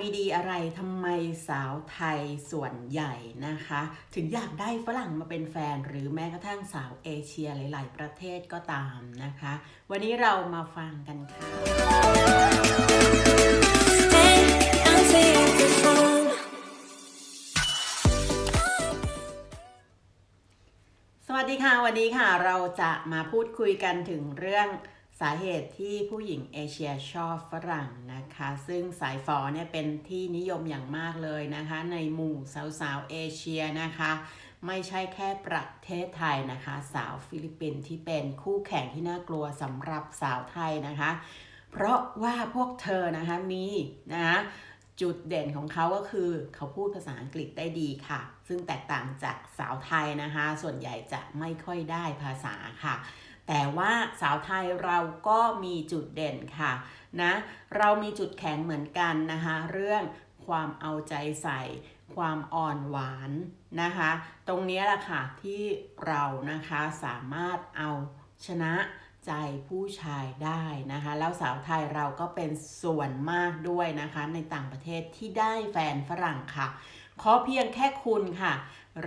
มีดีอะไรทำไมสาวไทยส่วนใหญ่นะคะ ถึงอยากได้ฝรั่งมาเป็นแฟน หรือแม้กระทั่งสาวเอเชียหลาย ๆ ประเทศก็ตามนะคะ วันนี้เรามาฟังกันค่ะ Hey, สวัสดีค่ะ วันนี้ค่ะเราจะมาพูดคุยกันถึงเรื่อง สาเหตุที่ผู้หญิงเอเชียชอบฝรั่งนะคะ ซึ่งสายฝอเนี่ยเป็นที่นิยมอย่างมากเลยนะคะ ในหมู่สาวๆเอเชียนะคะ ไม่ใช่แค่ประเทศไทยนะคะ สาวฟิลิปปินส์ที่เป็นคู่แข่งที่น่ากลัวสำหรับสาวไทยนะคะ เพราะว่าพวกเธอนะคะมีนะคะจุดเด่นของเขาก็คือเขาพูดภาษาอังกฤษได้ดีค่ะ ซึ่งแตกต่างจากสาวไทยนะคะ ส่วนใหญ่จะไม่ค่อยได้ภาษาค่ะ แต่ว่าสาวไทยเราก็มีจุดเด่นค่ะนะเรามีจุดแข็งเหมือนกันนะคะเรื่องความเอาใจใส่ ความอ่อนหวานนะคะ ตรงนี้แหละค่ะที่เรานะคะสามารถเอาชนะใจผู้ชายได้นะคะ แล้วสาวไทยเราก็เป็นส่วนมากด้วยนะคะ ในต่างประเทศที่ได้แฟนฝรั่งค่ะ ขอเพียงแค่คุณค่ะ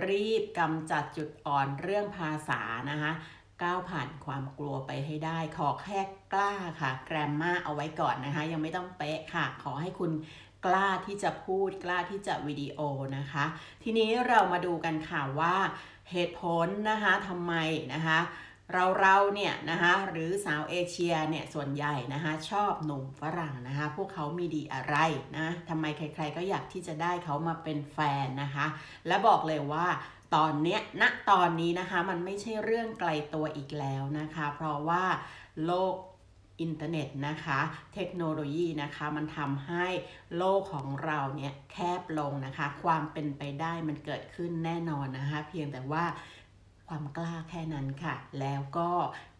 รีบกำจัดจุดอ่อนเรื่องภาษานะคะ ก้าวผ่านความกลัวไปให้ได้ ขอแค่กล้าค่ะ แกรมมาเอาไว้ก่อนนะคะ ยังไม่ต้องเป๊ะค่ะ ขอให้คุณกล้าที่จะพูดกล้าที่จะวิดีโอนะคะ ทีนี้เรามาดูกันค่ะว่าเหตุผลนะคะทำไมนะคะเราเราเนี่ยนะคะหรือสาวเอเชียเนี่ยส่วนใหญ่นะคะชอบหนุ่มฝรั่งนะคะพวกเขามีดีอะไรนะทำไมใครๆก็อยากที่จะได้เขามาเป็นแฟนนะคะ และบอกเลยว่า ตอนเนี้ยณตอนนี้นะคะมันไม่ใช่เรื่องไกลตัวอีกแล้วนะคะ เพราะว่าโลกอินเทอร์เน็ตนะคะ เทคโนโลยีนะคะมันทำให้โลกของเราเนี่ยแคบลงนะคะ ความเป็นไปได้มันเกิดขึ้นแน่นอนนะคะ เพียงแต่ว่าความกล้าแค่นั้นค่ะ แล้วก็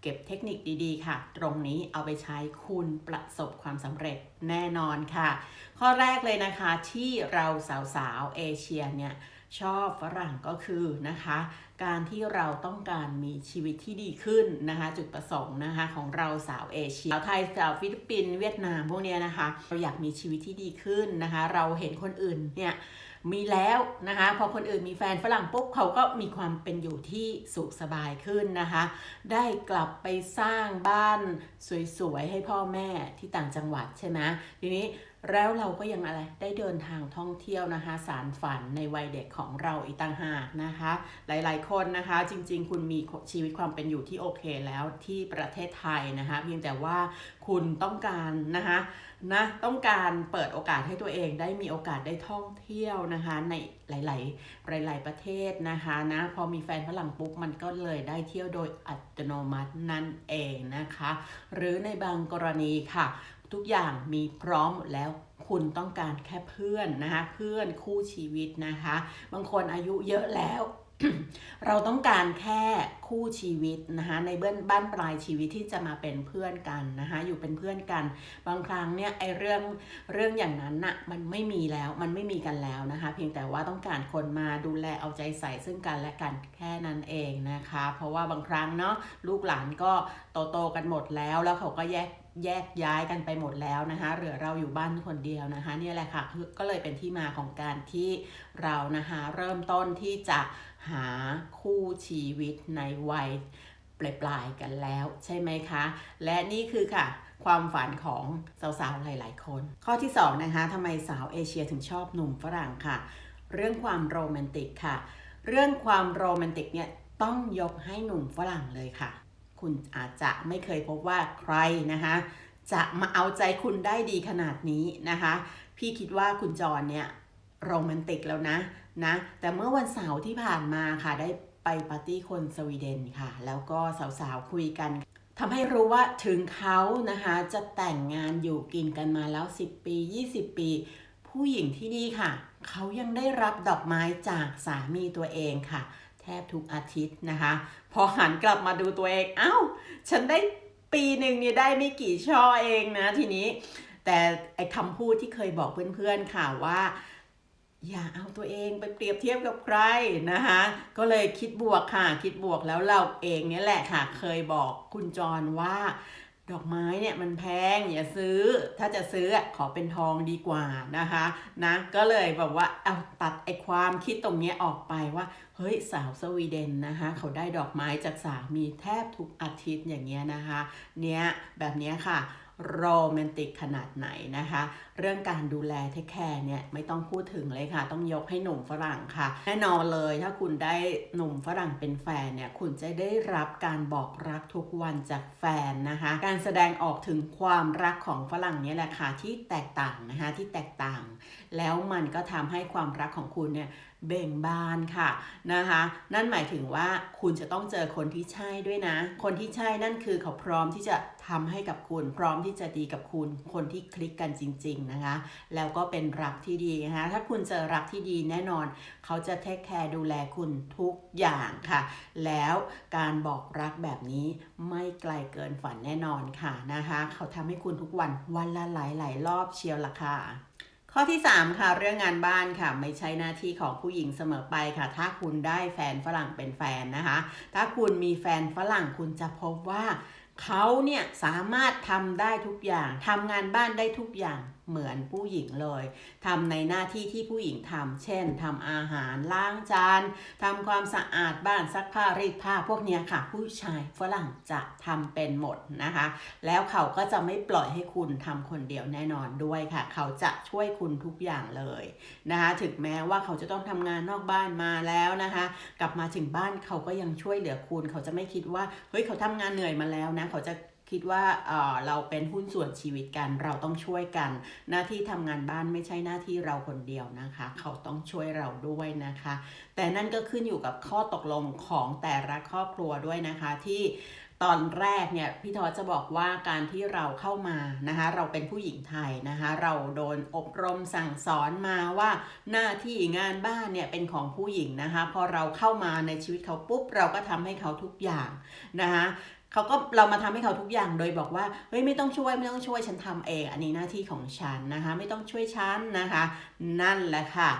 เก็บเทคนิคดีๆ ค่ะ ตรงนี้เอาไปใช้คุณประสบความสำเร็จแน่นอนค่ะ ข้อแรกเลยนะคะที่เราสาวๆเอเชียเนี่ย ชอบฝรั่งก็คือนะคะ การที่เราต้องการมีชีวิตที่ดีขึ้นนะคะ จุดประสงค์นะคะของเราสาวเอเชียสาวไทยสาวฟิลิปปินส์เวียดนามพวกเนี้ยนะคะ เราอยากมีชีวิตที่ดีขึ้นนะคะ เราเห็นคนอื่นเนี่ย มีแล้วนะคะพอคนอื่นมีแฟนฝรั่งปุ๊บเขาก็มีความเป็นอยู่ที่สุขสบายขึ้นนะคะ ได้กลับไปสร้างบ้านสวยๆ ให้พ่อแม่ที่ต่างจังหวัดใช่ไหมทีนี้แล้วเราก็ยังอะไรได้เดินทางท่องเที่ยวนะคะ สารฝันในวัยเด็กของเราอีกต่างหากนะคะ หลายๆ คนนะคะ จริง ๆ คุณมีชีวิตความเป็นอยู่ที่โอเคแล้วที่ประเทศไทยนะคะ เพียงแต่ว่าคุณต้องการนะคะ นะต้องการเปิดโอกาสให้ตัวเองได้มีโอกาสได้ท่องเที่ยวนะคะในหลาย ๆ หลาย ๆ ประเทศนะคะนะพอมีแฟนฝรั่งปุ๊บมันก็เลยได้เที่ยวโดยอัตโนมัตินั่นเองนะคะ หรือในบางกรณีค่ะ ทุกอย่างมีพร้อมหมดแล้วคุณต้องการแค่เพื่อนนะคะเพื่อนคู่ชีวิตนะคะ บางคนอายุเยอะแล้ว เราต้องการแค่คู่ชีวิตนะคะในเบื้องบ้านปลายชีวิตที่จะมาเป็นเพื่อนกันนะคะอยู่เป็นเพื่อนกัน บางครั้งเนี่ยไอเรื่องเรื่องอย่างนั้นน่ะมันไม่มีแล้วมันไม่มีกันแล้วนะคะ เพียงแต่ว่าต้องการคนมาดูแลเอาใจใส่ซึ่งกันและกันแค่นั้นเองนะคะ เพราะว่าบางครั้งเนาะลูกหลานก็โตโตกันหมดแล้วแล้วเขาก็แยก แยกย้ายกันไปหมดแล้วนะคะเหลือเราอยู่บ้านคนเดียวนะคะนี่แหละค่ะก็เลยเป็นที่มาของการที่เรานะคะเริ่มต้นที่จะหาคู่ชีวิตในวัยปลายๆกันแล้วใช่ไหมคะ และนี่คือค่ะความฝันของสาวๆ หลายๆ คน ข้อที่สองนะคะทำไมสาวเอเชียถึงชอบหนุ่มฝรั่งค่ะ เรื่องความโรแมนติกค่ะ เรื่องความโรแมนติกเนี่ยต้องยกให้หนุ่มฝรั่งเลยค่ะ คุณอาจจะไม่เคยพบว่าใครนะคะจะมาเอาใจคุณได้ดีขนาดนี้นะคะ พี่คิดว่าคุณจรเนี่ยโรแมนติกแล้วนะนะ แต่เมื่อวันเสาร์ที่ผ่านมาค่ะได้ไปปาร์ตี้คนสวีเดนค่ะ แล้วก็สาวๆคุยกันทำให้รู้ว่าถึงเขานะคะจะแต่งงานอยู่กินกันมาแล้ว 10 ปี 20 ปี ผู้หญิงที่นี่ค่ะ เขายังได้รับดอกไม้จากสามีตัวเองค่ะ แทบทุกอาทิตย์นะคะ พอหันกลับมาดูตัวเองเอ้าฉันได้ปีหนึ่งเนี่ยได้ไม่กี่ช่อเองนะทีนี้ แต่ไอคำพูดที่เคยบอกเพื่อนๆค่ะว่า อย่าเอาตัวเองไปเปรียบเทียบกับใครนะคะ ก็เลยคิดบวกค่ะ คิดบวกแล้วเราเองเนี่ยแหละค่ะ เคยบอกคุณจรว่า ดอกไม้เนี่ยมันแพงอย่าซื้อ ถ้าจะซื้อขอเป็นทองดีกว่านะคะนะก็เลยแบบว่าเอาตัดไอ้ความคิดตรงเนี้ยออกไปว่า เฮ้ยสาวสวีเดนนะคะเขาได้ดอกไม้จากสามีแทบทุกอาทิตย์อย่างเงี้ยนะคะเนี้ยแบบเนี้ยค่ะ โรแมนติกขนาดไหนนะคะ เรื่องการดูแลเทคแคร์เนี่ยไม่ต้องพูดถึงเลยค่ะ ต้องยกให้หนุ่มฝรั่งค่ะ แน่นอนเลยถ้าคุณได้หนุ่มฝรั่งเป็นแฟนเนี่ยคุณจะได้รับการบอกรักทุกวันจากแฟนนะคะ การแสดงออกถึงความรักของฝรั่งเนี่ยแหละค่ะที่แตกต่างนะคะที่แตกต่าง แล้วมันก็ทำให้ความรักของคุณเนี่ย เบ่งบานค่ะนะคะ นั่นหมายถึงว่าคุณจะต้องเจอคนที่ใช่ด้วยนะ คนที่ใช่นั่นคือเขาพร้อมที่จะทำให้กับคุณ พร้อมที่จะดีกับคุณ คนที่คลิกกันจริง ๆนะคะ แล้วก็เป็นรักที่ดีนะคะ ถ้าคุณเจอรักที่ดีแน่นอน เขาจะเทคแคร์ดูแลคุณทุกอย่างค่ะ แล้วการบอกรักแบบนี้ไม่ไกลเกินฝันแน่นอนค่ะนะคะ เขาทำให้คุณทุกวันวันละหลายๆรอบเชียวล่ะค่ะ ข้อที่ 3 ค่ะ เรื่องงานบ้านค่ะ ไม่ใช่หน้าที่ของผู้หญิงเสมอไปค่ะ ถ้าคุณได้แฟนฝรั่งเป็นแฟนนะคะ ถ้าคุณมีแฟนฝรั่งคุณจะพบว่า เขาเนี่ยสามารถทำได้ทุกอย่างทำงานบ้านได้ทุกอย่างเหมือนผู้หญิงเลยทำในหน้าที่ที่ผู้หญิงทำเช่นทำอาหารล้างจานทำความสะอาดบ้านซักผ้ารีดผ้าพวกนี้ค่ะ ผู้ชายฝรั่งจะทำเป็นหมดนะคะ แล้วเขาก็จะไม่ปล่อยให้คุณทำคนเดียวแน่นอนด้วยค่ะ เขาจะช่วยคุณทุกอย่างเลยนะคะ ถึงแม้ว่าเขาจะต้องทำงานนอกบ้านมาแล้วนะคะ กลับมาถึงบ้านเขาก็ยังช่วยเหลือคุณ เขาจะไม่คิดว่าเฮ้ยเขาทำงานเหนื่อยมาแล้วนะ เขาจะ คิดว่าเเราเป็นหุ้นส่วนชีวิตกัน เราต้องช่วยกัน หน้าที่ทำงานบ้านไม่ใช่หน้าที่เราคนเดียวนะคะ เขาต้องช่วยเราด้วยนะคะ แต่นั่นก็ขึ้นอยู่กับข้อตกลงของแต่ละครอบครัวด้วยนะคะที่ตอนแรกเนี่ยพี่ทอจะบอกว่าการที่เราเข้ามานะคะเราเป็นผู้หญิงไทยนะคะเราโดนอบรมสั่งสอนมาว่าหน้าที่งานบ้านเนี่ยเป็นของผู้หญิงนะคะพอเราเข้ามาในชีวิตเขาปุ๊บเราก็ทำให้เขาทุกอย่างนะคะ เขาก็เรามาทำให้เขาทุกอย่างโดยบอกว่าเฮ้ยไม่ต้องช่วยไม่ต้องช่วยฉันทำเองอันนี้หน้าที่ของฉันนะคะ ไม่ต้องช่วยฉันนะคะ นั่นแหละค่ะ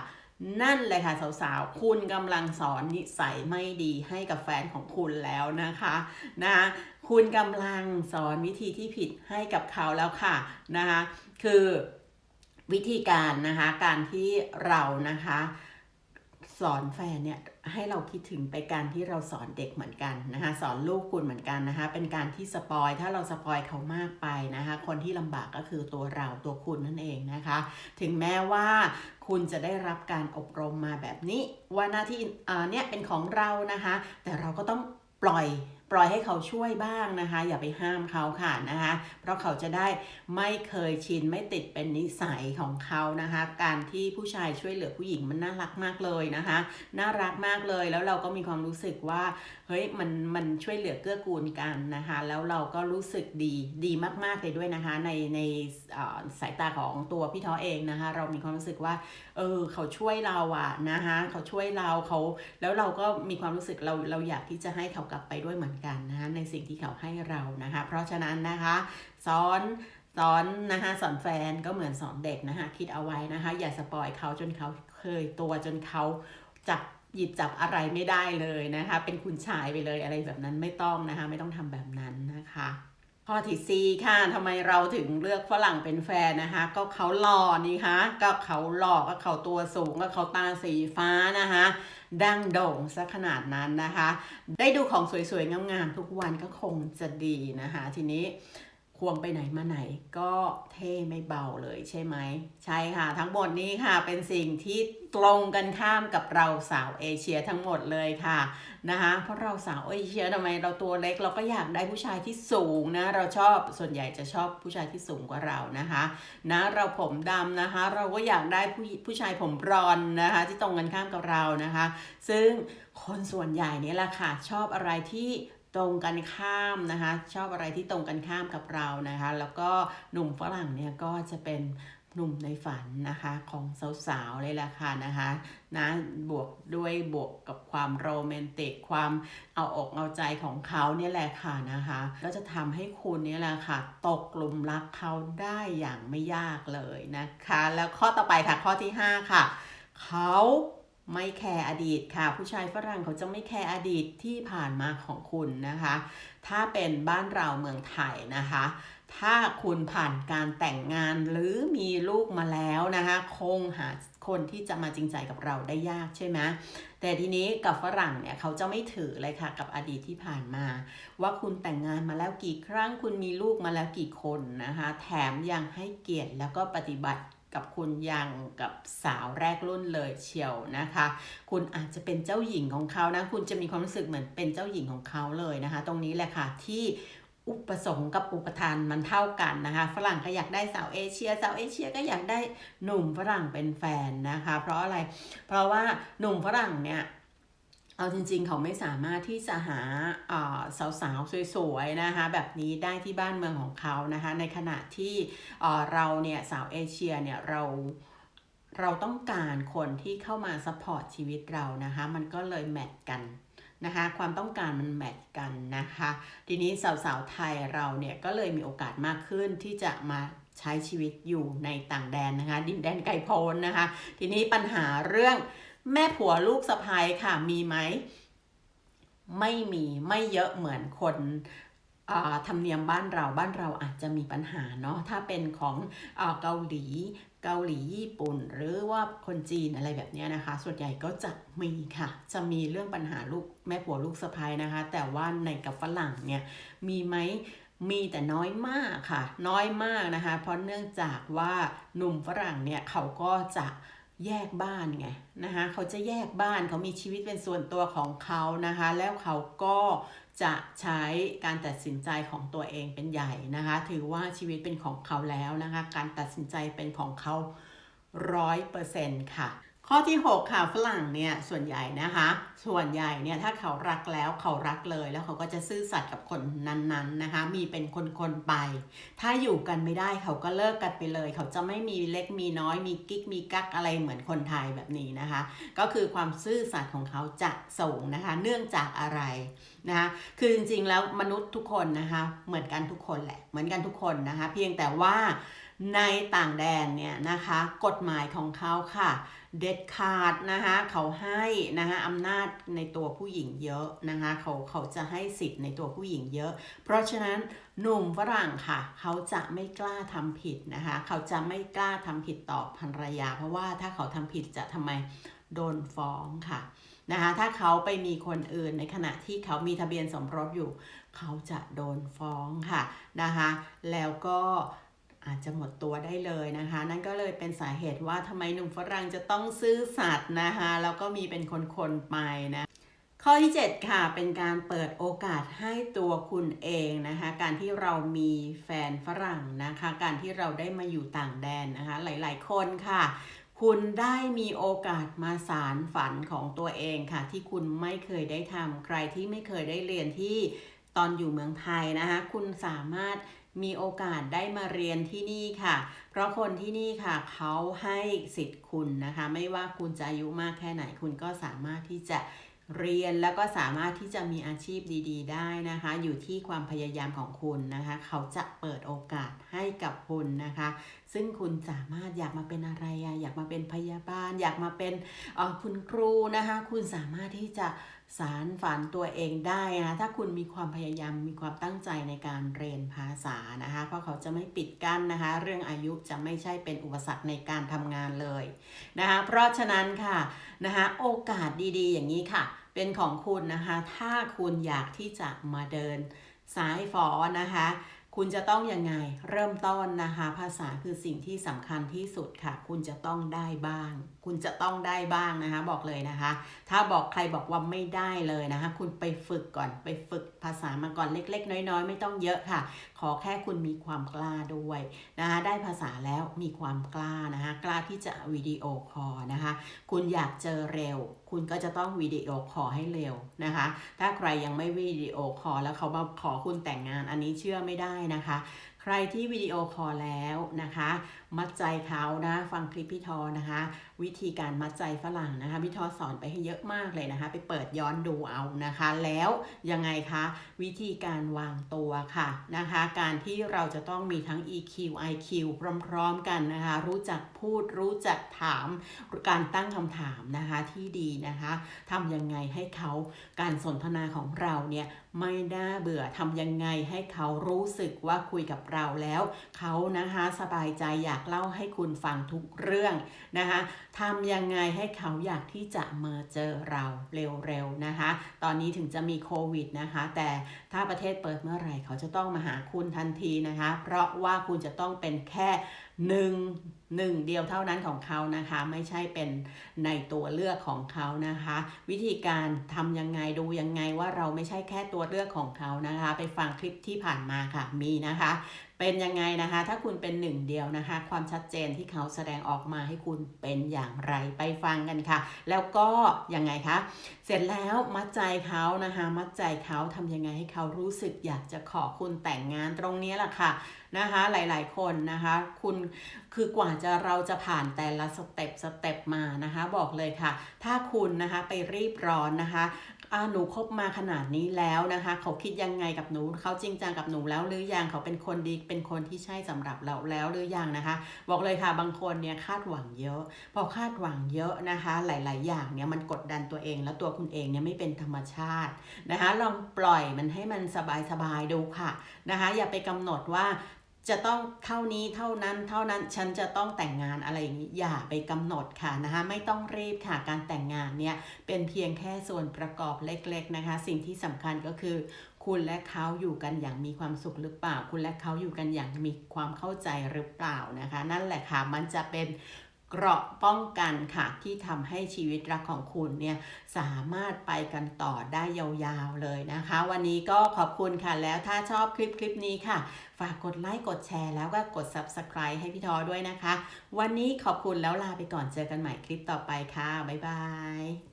นั่นเลยค่ะสาวๆ คุณกำลังสอนนิสัยไม่ดีให้กับแฟนของคุณแล้วนะคะนะคะคุณกำลังสอนวิธีที่ผิดให้กับเขาแล้วค่ะนะคะ คือวิธีการนะคะการที่เรานะคะ สอนแฟนเนี่ยให้เราคิดถึงไปการที่เราสอนเด็กเหมือนกันนะคะสอนลูกคุณเหมือนกันนะคะเป็นการที่สปอยถ้าเราสปอยเขามากไปนะคะคนที่ลำบากก็คือตัวเราตัวคุณนั่นเองนะคะ ถึงแม้ว่าคุณจะได้รับการอบรมมาแบบนี้ ว่าหน้าที่อ่าเนี่ยเป็นของเรานะคะ แต่เราก็ต้องปล่อย ปล่อยให้เขาช่วยบ้างนะคะ อย่าไปห้ามเขาค่ะนะคะ เพราะเขาจะได้ไม่เคยชินไม่ติดเป็นนิสัยของเขานะคะ การที่ผู้ชายช่วยเหลือผู้หญิงมันน่ารักมากเลยนะคะ น่ารักมากเลยแล้วเราก็มีความรู้สึกว่าเฮ้ยมันมันช่วยเหลือเกื้อกูลกันนะคะ แล้วเราก็รู้สึกดีดีมากๆเลยด้วยนะคะ ในในสายตาของตัวพี่ท้อเองนะคะ เรามีความรู้สึกว่าเออเขาช่วยเราอะนะคะเขาช่วยเราเขาแล้วเราก็มีความรู้สึกเราเราอยากที่จะให้เขากลับไปด้วยเหมือนกันนะคะในสิ่งที่เขาให้เรานะคะ เพราะฉะนั้นนะคะสอนสอนนะคะสอนแฟนก็เหมือนสอนเด็กนะคะคิดเอาไว้นะคะ อย่าสปอยเขาจนเขาเคยตัวจนเขาจับหยิบจับอะไรไม่ได้เลยนะคะ เป็นคุณชายไปเลยอะไรแบบนั้นไม่ต้องนะคะ ไม่ต้องทำแบบนั้นนะคะข้อที่สี่ค่ะทำไมเราถึงเลือกฝรั่งเป็นแฟนนะคะ ก็เขาหล่อนี่คะก็เขาหล่อก็เขาตัวสูงก็เขาตาสีฟ้านะคะ ดังโด่งซะขนาดนั้นนะคะ ได้ดูของสวยๆงามๆทุกวันก็คงจะดีนะคะ ทีนี้ ควงไปไหนมาไหนก็เท่ไม่เบาเลยใช่ไหม ใช่ค่ะ ทั้งหมดนี้ค่ะเป็นสิ่งที่ตรงกันข้ามกับเราสาวเอเชียทั้งหมดเลยค่ะนะคะ เพราะเราสาวเอเชียทำไมเราตัวเล็กเราก็อยากได้ผู้ชายที่สูงนะ เราชอบส่วนใหญ่จะชอบผู้ชายที่สูงกว่าเรานะคะนะเราผมดำนะคะ เราก็อยากได้ผู้ผู้ชายผมบรอนนะคะ ที่ตรงกันข้ามกับเรานะคะ ซึ่งคนส่วนใหญ่เนี่ยแหละค่ะชอบอะไรที่ ตรงกันข้ามนะคะ ชอบอะไรที่ตรงกันข้ามกับเรานะคะ แล้วก็หนุ่มฝรั่งเนี่ยก็จะเป็นหนุ่มในฝันนะคะของสาวๆเลยแหละค่ะนะคะนะบวกด้วยบวกกับความโรแมนติกความเอาอกเอาใจของเขาเนี่ยแหละค่ะนะคะก็จะทำให้คุณเนี่ยแหละค่ะ ตกหลุมรักเขาได้อย่างไม่ยากเลยนะคะ แล้วข้อต่อไปค่ะข้อที่ 5 ค่ะ เขา ไม่แคร์อดีตค่ะ ผู้ชายฝรั่งเขาจะไม่แคร์อดีตที่ผ่านมาของคุณนะคะ ถ้าเป็นบ้านเราเมืองไทยนะคะ ถ้าคุณผ่านการแต่งงานหรือมีลูกมาแล้วนะคะ คงหาคนที่จะมาจริงใจกับเราได้ยากใช่ไหมแต่ทีนี้กับฝรั่งเนี่ยเขาจะไม่ถือเลยค่ะกับอดีตที่ผ่านมา ว่าคุณแต่งงานมาแล้วกี่ครั้งคุณมีลูกมาแล้วกี่คนนะคะ แถมยังให้เกียรติแล้วก็ปฏิบัติ กับคุณยังกับสาวแรกรุ่นเลยเชียวนะคะ คุณอาจจะเป็นเจ้าหญิงของเขานะ คุณจะมีความรู้สึกเหมือนเป็นเจ้าหญิงของเขาเลยนะคะ ตรงนี้แหละค่ะที่อุปสงค์กับอุปทานมันเท่ากันนะคะ ฝรั่งก็อยากได้สาวเอเชีย สาวเอเชียก็อยากได้หนุ่มฝรั่งเป็นแฟนนะคะ เพราะอะไร เพราะว่าหนุ่มฝรั่งเนี่ย เอาจริงๆ เขาไม่สามารถที่จะหาสาวๆ สวยๆ นะคะ แบบนี้ได้ที่บ้านเมืองของเขานะคะ ในขณะที่เอ่อเราเนี่ยสาวเอเชียเนี่ยเราเราต้องการคนที่เข้ามาซัพพอร์ตชีวิตเรานะคะ มันก็เลยแมทกันนะคะความต้องการมันแมทกันนะคะ ทีนี้สาวๆ ไทยเราเนี่ยก็เลยมีโอกาสมากขึ้นที่จะมาใช้ชีวิตอยู่ในต่างแดนนะคะ ดินแดนไกลโพ้นนะคะ ทีนี้ปัญหาเรื่อง แม่ผัวลูกสะพ้ยค่ะมีไหม ไม่มีไม่เยอะเหมือนคนอ่าธรรมเนียมบ้านเราบ้านเราอาจจะมีปัญหาเนาะถ้าเป็นของอาเกาหลีเกาหลีญี่ปุ่น หรือว่าคนจีนอะไรแบบนี้นะคะ ส่วนใหญ่ก็จะมีค่ะ จะมีเรื่องปัญหาลูกแม่ผัวลูกสะพ้ยนะคะ แต่ว่าในกับฝรั่งเนี่ยมีไหมมีแต่น้อยมากค่ะ น้อยมากนะคะ เพราะเนื่องจากว่าหนุ่มฝรั่งเนี่ยเขาก็จะ แยกบ้านไงนะคะเขาจะแยกบ้านเขามีชีวิตเป็นส่วนตัวของเขานะคะแล้วเขาก็จะใช้การตัดสินใจของตัวเองเป็นใหญ่นะคะถือว่าชีวิตเป็นของเขาแล้วนะคะการตัดสินใจเป็นของเขาร้อยเปอร์เซ็นต์ค่ะ ข้อที่ 6 ค่ะฝรั่งเนี่ยส่วนใหญ่นะคะ ส่วนใหญ่เนี่ยถ้าเขารักแล้วเขารักเลยแล้วเขาก็จะซื่อสัตย์กับคนนั้นๆนะคะ มีเป็นคนๆไป ถ้าอยู่กันไม่ได้เขาก็เลิกกันไปเลย เขาจะไม่มีเล็กมีน้อยมีกิ๊กมีกักอะไรเหมือนคนไทยแบบนี้นะคะ ก็คือความซื่อสัตย์ของเขาจะสูงนะคะ เนื่องจากอะไรนะคะคือจริงๆแล้วมนุษย์ทุกคนนะคะ เหมือนกันทุกคนแหละเหมือนกันทุกคนนะคะ เพียงแต่ว่า ในต่างแดนเนี่ยนะคะกฎหมายของเขาค่ะ เด็ดขาดนะคะเขาให้นะคะอำนาจในตัวผู้หญิงเยอะนะคะเขาเขาจะให้สิทธิ์ในตัวผู้หญิงเยอะ เพราะฉะนั้นหนุ่มฝรั่งค่ะ เขาจะไม่กล้าทำผิดนะคะเขาจะไม่กล้าทำผิดต่อภรรยา เพราะว่าถ้าเขาทำผิดจะทำไมโดนฟ้องค่ะนะคะถ้าเขาไปมีคนอื่นในขณะที่เขามีทะเบียนสมรสอยู่ เขาจะโดนฟ้องค่ะนะคะแล้วก็ อาจจะหมดตัวได้เลยนะคะ นั่นก็เลยเป็นสาเหตุว่าทำไมหนุ่มฝรั่งจะต้องซื่อสัตย์นะคะแล้วก็มีเป็นคนๆไปนะข้อที่ 7 ค่ะ เป็นการเปิดโอกาสให้ตัวคุณเองนะคะ การที่เรามีแฟนฝรั่งนะคะ การที่เราได้มาอยู่ต่างแดนนะคะ หลาย ๆ คนค่ะ คุณได้มีโอกาสมาสารฝันของตัวเองค่ะ ที่คุณไม่เคยได้ทำใครที่ไม่เคยได้เรียนที่ตอนอยู่เมืองไทยนะคะ คุณสามารถ มีโอกาสได้มาเรียนที่นี่ค่ะ เพราะคนที่นี่ค่ะเขาให้สิทธิ์คุณนะคะ ไม่ว่าคุณจะอายุมากแค่ไหนคุณก็สามารถที่จะเรียนแล้วก็สามารถที่จะมีอาชีพดีๆ ได้นะคะ อยู่ที่ความพยายามของคุณนะคะ เขาจะเปิดโอกาสให้กับคุณนะคะ ซึ่งคุณสามารถอยากมาเป็นอะไรอะอยากมาเป็นพยาบาล อยากมาเป็นเออคุณครูนะคะ คุณสามารถที่จะ สารฝันตัวเองได้นะถ้าคุณมีความพยายามมีความตั้งใจในการเรียนภาษานะคะ เพราะเขาจะไม่ปิดกั้นนะคะ เรื่องอายุจะไม่ใช่เป็นอุปสรรคในการทำงานเลยนะคะเพราะฉะนั้นค่ะนะคะโอกาสดีๆ อย่างนี้ค่ะ เป็นของคุณนะคะ ถ้าคุณอยากที่จะมาเดินสายฝอนะคะ คุณจะต้องยังไงเริ่มต้นนะคะ ภาษาคือสิ่งที่สำคัญที่สุดค่ะ คุณจะต้องได้บ้าง คุณจะต้องได้บ้างนะคะ บอกเลยนะคะ ถ้าบอกใครบอกว่าไม่ได้เลยนะคะ คุณไปฝึกก่อนไปฝึกภาษามาก่อนเล็ก ๆ น้อย ๆ ไม่ต้องเยอะค่ะ อแค่คุณมีความกล้าด้วยนะคะได้ภาษาแล้วมีความกล้านะคะกล้าที่จะวิดีโอคอลนะคะ คุณอยากเจอเร็ว คุณก็จะต้องวิดีโอคอลให้เร็วนะคะ ถ้าใครยังไม่วิดีโอคอลแล้วเขามาขอคุณแต่งงานอันนี้เชื่อไม่ได้นะคะ ใครที่วิดีโอคอลแล้วนะคะ มัดใจเขานะ ฟังคลิปพี่ทอนะคะ วิธีการมัดใจฝรั่งนะคะ พี่ทอสอนไปให้เยอะมากเลยนะคะ ไปเปิดย้อนดูเอานะคะ แล้วยังไงคะวิธีการวางตัวค่ะนะคะ การที่เราจะต้องมีทั้ง EQ IQ พร้อมๆกันนะคะ รู้จักพูดรู้จักถาม การตั้งคำถามนะคะที่ดีนะคะทำยังไงให้เขาการสนทนาของเราเนี่ยไม่น่าเบื่อทำยังไงให้เขารู้สึกว่าคุยกับเราแล้ว เขานะคะสบายใจอยากเล่าให้คุณฟังทุกเรื่องนะคะทำยังไงให้เขาอยากที่จะมาเจอเราเร็วๆนะคะ ตอนนี้ถึงจะมีโควิดนะคะ แต่ถ้าประเทศเปิดเมื่อไหร่เขาจะต้องมาหาคุณทันทีนะคะ เพราะว่าคุณจะต้องเป็นแค่หนึ่งหนึ่งเดียวเท่านั้นของเขานะคะ ไม่ใช่เป็นในตัวเลือกของเขานะคะ วิธีการทำยังไงดูยังไงว่าเราไม่ใช่แค่ตัวเลือกของเขานะคะ ไปฟังคลิปที่ผ่านมาค่ะมีนะคะ เป็นยังไงนะคะ ถ้าคุณเป็นหนึ่งเดียวนะคะ ความชัดเจนที่เขาแสดงออกมาให้คุณเป็นอย่างไรไปฟังกันค่ะ แล้วก็ยังไงคะ เสร็จแล้วมัดใจเขานะคะ มัดใจเขาทำยังไงให้เขารู้สึกอยากจะขอคุณแต่งงานตรงนี้แหละค่ะนะคะหลายๆคนนะคะคุณคือกว่าจะเราจะผ่านแต่ละสเต็ปสเต็ปมานะคะ บอกเลยค่ะ ถ้าคุณนะคะไปรีบร้อนนะคะ อ่าหนูคบมาขนาดนี้แล้วนะคะ เขาคิดยังไงกับหนูเขาจริงจังกับหนูแล้วหรือยังเขาเป็นคนดีเป็นคนที่ใช่สำหรับเราแล้วหรือยังนะคะ บอกเลยค่ะบางคนเนี่ยคาดหวังเยอะ พอคาดหวังเยอะนะคะ หลาย ๆ อย่างเนี่ยมันกดดันตัวเอง แล้วตัวคุณเองเนี่ยไม่เป็นธรรมชาตินะคะ ลองปล่อยมันให้มันสบายๆดูค่ะนะคะ อย่าไปกำหนดว่า จะต้องเท่านี้เท่านั้นเท่านั้นฉันจะต้องแต่งงานอะไรอย่างนี้อย่าไปกำหนดค่ะนะคะไม่ต้องรีบค่ะการแต่งงานเนี่ยเป็นเพียงแค่ส่วนประกอบเล็ก ๆนะคะ สิ่งที่สำคัญก็คือ คุณและเขาอยู่กันอย่างมีความสุขหรือเปล่า คุณและเขาอยู่กันอย่างมีความเข้าใจหรือเปล่านะคะ นั่นแหละค่ะมันจะเป็น เกราะป้องกันค่ะที่ทำให้ชีวิตรักของคุณเนี่ยสามารถไปกันต่อได้ยาวๆเลยนะคะ วันนี้ก็ขอบคุณค่ะแล้วถ้าชอบคลิปคลิปนี้ค่ะ ฝากกดไลค์กดแชร์แล้วก็กด Subscribe ให้พี่ทอด้วยนะคะ วันนี้ขอบคุณแล้วลาไปก่อนเจอกันใหม่คลิปต่อไปค่ะ บ๊ายบาย